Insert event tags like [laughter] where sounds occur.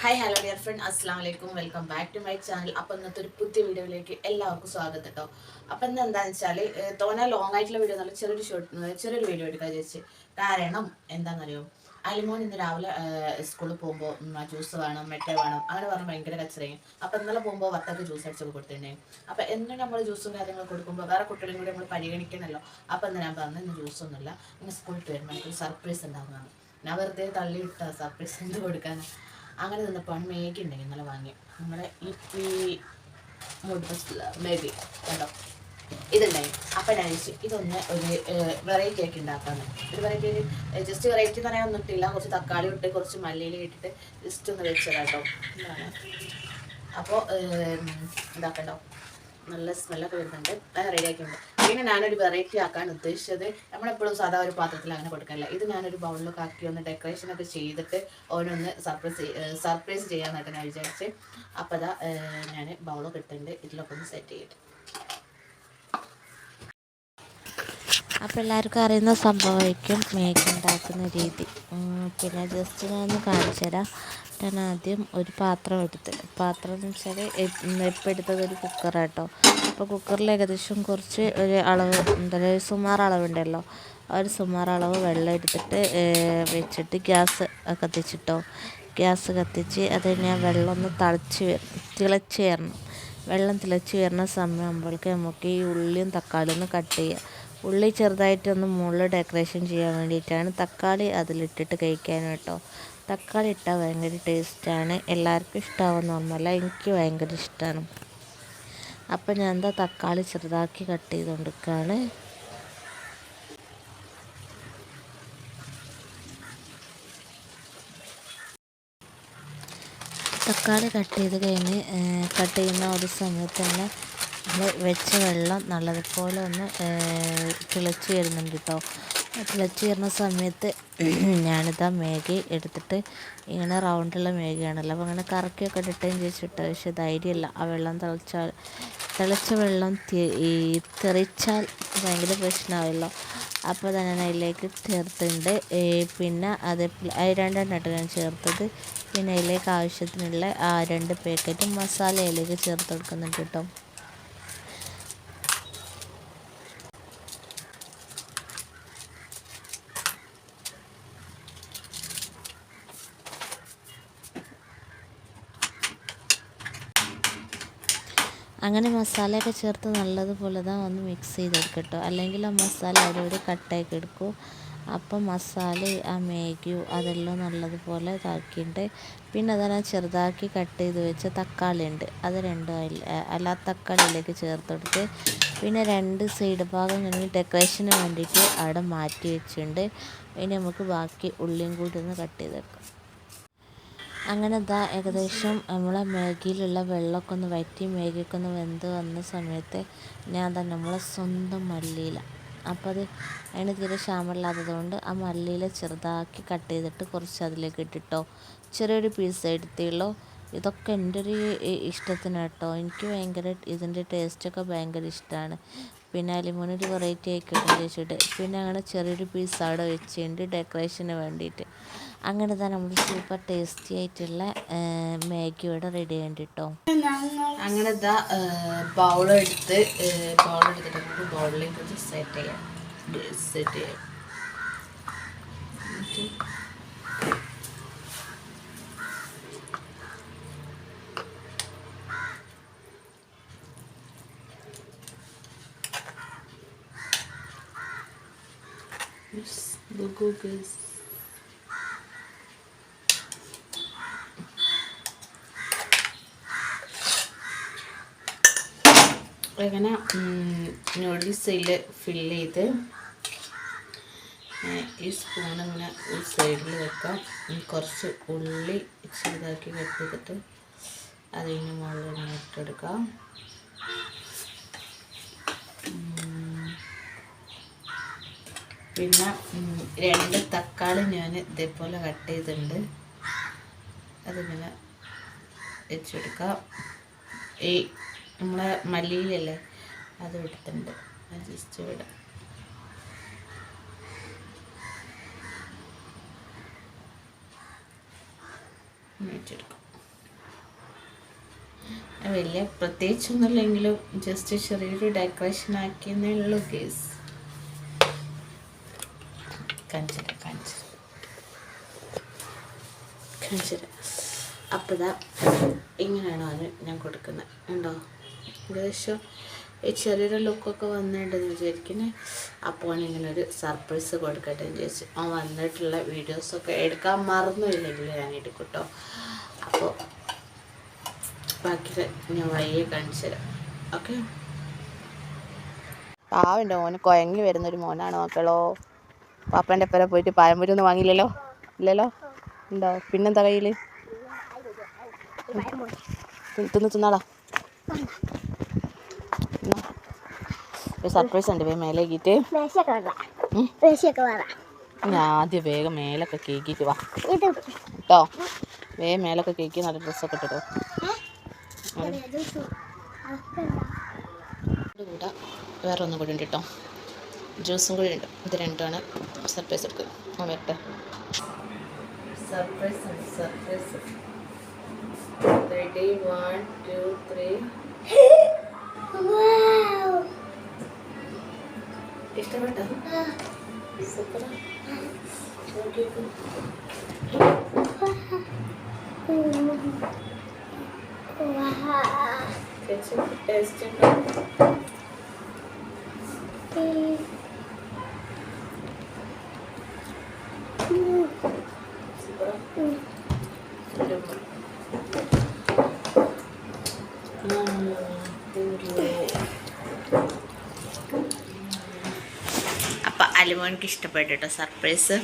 Hi hello dear friend അസ്സാം വലൈക്കും welcome back to my channel അപ്പം ഇന്നത്തെ ഒരു പുതിയ വീഡിയോയിലേക്ക് എല്ലാവർക്കും സ്വാഗതം കേട്ടോ. അപ്പം ഇന്ന് എന്താണെന്ന് വെച്ചാൽ തോന ലോങ് ആയിട്ടുള്ള വീഡിയോ നല്ല ചെറിയൊരു ഷോർട്ട് ചെറിയൊരു വീഡിയോ എടുക്കാൻ വിചാരിച്ച്. കാരണം എന്താണെന്നറിയോ അലിമോൻ ഇന്ന് രാവിലെ സ്കൂളിൽ പോകുമ്പോൾ ജ്യൂസ് വേണം മെറ്റ വേണം അങ്ങനെ പറഞ്ഞാൽ ഭയങ്കര കച്ചറയും. അപ്പം ഇന്നലെ പോകുമ്പോൾ വത്തക്ക് ജ്യൂസ് അടിച്ചൊക്കെ കൊടുത്തിട്ടുണ്ടായി. അപ്പം എന്നും നമ്മൾ ജ്യൂസും കാര്യങ്ങളും കൊടുക്കുമ്പോൾ വേറെ കുട്ടികളും കൂടി നമ്മൾ പരിഗണിക്കണമല്ലോ അപ്പം ഇന്ന് ഞാൻ പറഞ്ഞു ഇന്ന് ജ്യൂസൊന്നുമില്ല ഇന്ന് സ്കൂളിൽ വരുമ്പോൾ എനിക്കൊരു സർപ്രൈസ് ഉണ്ടാകുന്നതാണ് ഞാൻ വെറുതെ തള്ളിയിട്ട സർപ്രൈസ് എന്ത് കൊടുക്കാനാണ് അങ്ങനെ നിന്നപ്പോൾ മേഗി ഉണ്ടെങ്കിൽ ഇന്നലെ വാങ്ങി. നമ്മുടെ ഈ മേഗി കണ്ടോ? ഇതുണ്ടായി അപ്പം ഞാൻ വിളിച്ചു ഇതൊന്ന് ഒരു വെറൈറ്റി ആക്കി ഉണ്ടാക്കാന്ന്. ഒരു വെറൈറ്റി ജസ്റ്റ് വെറൈറ്റി എന്ന് പറയാൻ ഒന്നിട്ടില്ല കുറച്ച് തക്കാളി ഇട്ട് കുറച്ച് മല്ലിയിൽ ഇട്ടിട്ട് ജസ്റ്റ് ഒന്ന് വെച്ചതാട്ടോ. അപ്പോൾ ഇതാക്കണ്ടോ നല്ല സ്മെല്ലൊക്കെ വരുന്നുണ്ട്. അത് റെഡി ആക്കിയിട്ടുണ്ട്. പിന്നെ ഞാനൊരു വെറൈറ്റി ആക്കാൻ ഉദ്ദേശിച്ചത് നമ്മളെപ്പോഴും സാധാ ഒരു പാത്രത്തിൽ അങ്ങനെ കൊടുക്കാനില്ല ഇത് ഞാനൊരു ബൗളിലൊക്കെ ആക്കി ഒന്ന് ഡെക്കറേഷൻ ഒക്കെ ചെയ്തിട്ട് ഓരോന്ന് സർപ്രൈസ് സർപ്രൈസ് ചെയ്യാമെന്നൊക്കെ ഞാൻ വിചാരിച്ച് അപ്പോൾ അതാ ഞാൻ ബൗളൊക്കെ ഇട്ടിട്ടുണ്ട്. ഇതിലൊക്കെ ഒന്ന് സെറ്റ് ചെയ്തിട്ട് അപ്പോൾ എല്ലാവർക്കും അറിയുന്ന സംഭവമായിരിക്കും മേക്ക് ഉണ്ടാക്കുന്ന രീതി. പിന്നെ ജസ്റ്റ് ഞാനൊന്ന് കാണിച്ചു തരാം ഞാൻ ആദ്യം ഒരു പാത്രം എടുത്ത് പാത്രം എന്ന് വെച്ചാൽ ഇപ്പം എടുത്തത് ഒരു കുക്കറാട്ടോ. അപ്പോൾ കുക്കറിൽ ഏകദേശം കുറച്ച് ഒരു അളവ് എന്താ പറയുക സുമാർ അളവുണ്ടല്ലോ. ഒരു സുമാർ അളവ് വെള്ളം എടുത്തിട്ട് വെച്ചിട്ട് ഗ്യാസ് കത്തിച്ചിട്ടോ. ഗ്യാസ് കത്തിച്ച് അത് ഞാൻ വെള്ളം ഒന്ന് തിളച്ച് തിളച്ച് വരണം. വെള്ളം തിളച്ച് വരുന്ന സമയമാകുമ്പോഴേക്ക് നമുക്ക് ഈ ഉള്ളിയും തക്കാളിയും ഒന്ന് കട്ട് ചെയ്യാം. ഉള്ളി ചെറുതായിട്ടൊന്ന് മുകളിൽ ഡെക്കറേഷൻ ചെയ്യാൻ വേണ്ടിയിട്ടാണ് തക്കാളി അതിലിട്ടിട്ട് കഴിക്കാൻ കേട്ടോ. തക്കാളി ഇട്ടാൽ ഭയങ്കര ടേസ്റ്റാണ്. എല്ലാവർക്കും ഇഷ്ടമാവുന്നൊന്നുമല്ല എനിക്ക് ഭയങ്കര ഇഷ്ടമാണ് അപ്പം ഞാൻ എന്താ തക്കാളി ചെറുതാക്കി കട്ട് ചെയ്ത് കൊടുക്കുകയാണ് തക്കാളി കട്ട് ചെയ്ത് കഴിഞ്ഞ് കട്ട് ചെയ്യുന്ന ഒരു സമയത്ത് തന്നെ വെച്ച വെള്ളം നല്ലതുപോലെ ഒന്ന് തിളച്ച് വരുന്നുണ്ട് കേട്ടോ തിളച്ച് വരുന്ന സമയത്ത് [clears throat] ഞാനിതാ മേഗി എടുത്തിട്ട് ഇങ്ങനെ റൗണ്ടുള്ള മേഗിയാണല്ലോ. അപ്പോൾ അങ്ങനെ കറക്കിയൊക്കെ ഇട്ടിട്ടേന്ന് ചോദിച്ചിട്ട് പക്ഷേ ധൈര്യമില്ല ആ വെള്ളം തിളച്ചാൽ തിളച്ച വെള്ളം ഈ തെറിച്ചാൽ ഭയങ്കര പ്രശ്നമാവല്ലോ അപ്പോൾ തന്നെ അതിലേക്ക് ചേർത്തിട്ടുണ്ട്. പിന്നെ അത് രണ്ടെണ്ണമായിട്ട് ഞാൻ ചേർത്തത്. പിന്നെ അതിലേക്ക് ആവശ്യത്തിനുള്ള ആ രണ്ട് പാക്കറ്റ് മസാല അതിലേക്ക് ചേർത്ത് കൊടുക്കുന്നുണ്ട് കേട്ടോ അങ്ങനെ മസാലയൊക്കെ ചേർത്ത് നല്ലതുപോലെ തന്നെ ഒന്ന് മിക്സ് ചെയ്തെടുക്കട്ടോ. അല്ലെങ്കിൽ ആ മസാല അവിടെ ഇവിടെ കട്ടാക്കി എടുക്കും. അപ്പം മസാല ആ മേഗിയും അതെല്ലാം നല്ലതുപോലെ ഇതാക്കിയിട്ട് പിന്നെ ഞാൻ ചെറുതാക്കി കട്ട് ചെയ്ത് വെച്ച തക്കാളി ഉണ്ട് അത് രണ്ടും അല്ല തക്കാളിയിലേക്ക് ചേർത്ത് കൊടുത്ത് പിന്നെ രണ്ട് സൈഡ് ഭാഗം ഞാൻ ഡെക്കറേഷന് വേണ്ടിയിട്ട് അവിടെ മാറ്റി വെച്ചിട്ടുണ്ട്. ഇനി നമുക്ക് ബാക്കി ഉള്ളിയും കൂടി ഒന്ന് കട്ട് ചെയ്തെടുക്കാം. അങ്ങനെ ദാ ഏകദേശം നമ്മളെ മാഗിയിലുള്ള വെള്ളമൊക്കെ ഒന്ന് വറ്റി മാഗിയൊക്കെ ഒന്ന് വെന്ത് വന്ന സമയത്ത് ഞാൻ തന്നെ നമ്മളെ സ്വന്തം മല്ലിയില. അപ്പോൾ അത് അതിന് തീരെ ക്ഷാമമില്ലാത്തത് കൊണ്ട് ആ മല്ലിയില ചെറുതാക്കി കട്ട് ചെയ്തിട്ട് കുറച്ച് അതിലേക്ക് ഇട്ടിട്ടോ. ചെറിയൊരു പീസ് എടുത്തുള്ളൂ ഇതൊക്കെ എന്റെ ഒരു ഇഷ്ടത്തിന് കേട്ടോ എനിക്ക് ഭയങ്കര ഇതിന്റെ ടേസ്റ്റൊക്കെ ഭയങ്കര ഇഷ്ടമാണ് പിന്നെ അലിമോനൊരു വെറൈറ്റി ആയിക്കോട്ടെ ചോദിച്ചിട്ട് പിന്നെ അങ്ങനെ ചെറിയൊരു പീസ് അവിടെ വെച്ചിട്ടുണ്ട് ഡെക്കറേഷന് വേണ്ടിയിട്ട്. അങ്ങനെ തന്നെ നമ്മൾ സൂപ്പർ ടേസ്റ്റി ആയിട്ടുള്ള മാഗി ഇവിടെ റെഡി ചെയ്യേണ്ടി കേട്ടോ അങ്ങനെ ഇതാ ബൗളെടുത്ത് ബൗളെടുത്തിട്ട് നമുക്ക് ബൗളിലേക്ക് സെറ്റ് ചെയ്യാം. സെറ്റ് ചെയ്യാം. Yes, logo guys. അങ്ങനെ നൂഡിൽസ് അതിൽ ഫില്ല് ചെയ്ത് ഈ സ്പൂൺ ഇങ്ങനെ ഒരു സൈഡിൽ വെക്കാം കുറച്ച് ഉള്ളി ചെറുതാക്കി കട്ട് ചെയ്തിട്ട് അതിന് മുകളിൽ ഇട്ടെടുക്കാം പിന്നെ രണ്ട് തക്കാളി ഞാൻ ഇതേപോലെ കട്ട് ചെയ്തിട്ടുണ്ട്. അതിങ്ങനെ വെച്ചെടുക്കാം. ഈ നമ്മളെ മല്ലിയിലല്ലേ അത് എടുത്തിട്ടുണ്ട് ജസ്റ്റ് വിടാം വലിയ പ്രത്യേകിച്ചൊന്നുമില്ലെങ്കിലും ജസ്റ്റ് ചെറിയൊരു ഡെക്കറേഷൻ ആക്കിയെന്നേ ഉള്ളൂ കേസ് കാണിച്ചു കാണിച്ചിട്ട്. അപ്പോൾ ഇതാ ഇങ്ങനെയാണ് അതിന് ഞാൻ കൊടുക്കുന്നത്. ഉണ്ടോ ഏകദേശം ഈ ചെറിയൊരു ലുക്കൊക്കെ വന്നിട്ടുണ്ടെന്ന് വിചാരിക്കുന്നത് അപ്പോൾ ഇങ്ങനെ ഒരു സർപ്രൈസ് കൊടുക്കട്ടെ എന്ന് ചോദിച്ചു ആ വന്നിട്ടുള്ള വീഡിയോസൊക്കെ എടുക്കാൻ മറന്നില്ലെങ്കിൽ ഞാൻ എടുക്കും കേട്ടോ അപ്പോൾ ബാക്കി ഞാൻ വയ്യെ കാണിച്ചു തരാം. ഓക്കെ? പാവന്റെ മോന് കുഴങ്ങി വരുന്നൊരു മോനാണ് മക്കളോ? പാപ്പന്റെ പേരെ പോയിട്ട് പഴംപൊരി ഒന്നും വാങ്ങിയില്ലല്ലോ? ഇല്ലല്ലോ? ഉണ്ടോ പിന്നെന്താ കയ്യിൽ തിന്ന് തിന്നാടാ. എന്നാ. ഒരു സർപ്രൈസ് ഉണ്ട് വേഗം. മേശയൊക്കെ വേണ്ട. ഞാൻ ആദ്യം വേഗം മേലൊക്കെ കേക്കിട്ട് വാ. കേട്ടോ? വേഗം മേലൊക്കെ കേക്ക് നല്ല ഡ്രസ്സൊക്കെ ഇട്ടിട്ടോ. കൂടെ വേറെ ഒന്നും കൂടി ഉണ്ട് കേട്ടോ. ജ്യൂസും കൂടി ഉണ്ട് ഇത് രണ്ടുമാണ് സർപ്രൈസ് എടുക്കുക ആ വരട്ടെ. സർപ്രൈസ് ഉണ്ട് surprise ready one two three Wow. ഇഷ്ടപ്പെട്ടോ? Super Wow. ടേസ്റ്റ് ഉണ്ടോ സൂപ്പർ അലുമോനിക്ക് ഇഷ്ടപ്പെട്ടു കേട്ടോ സർപ്രൈസ്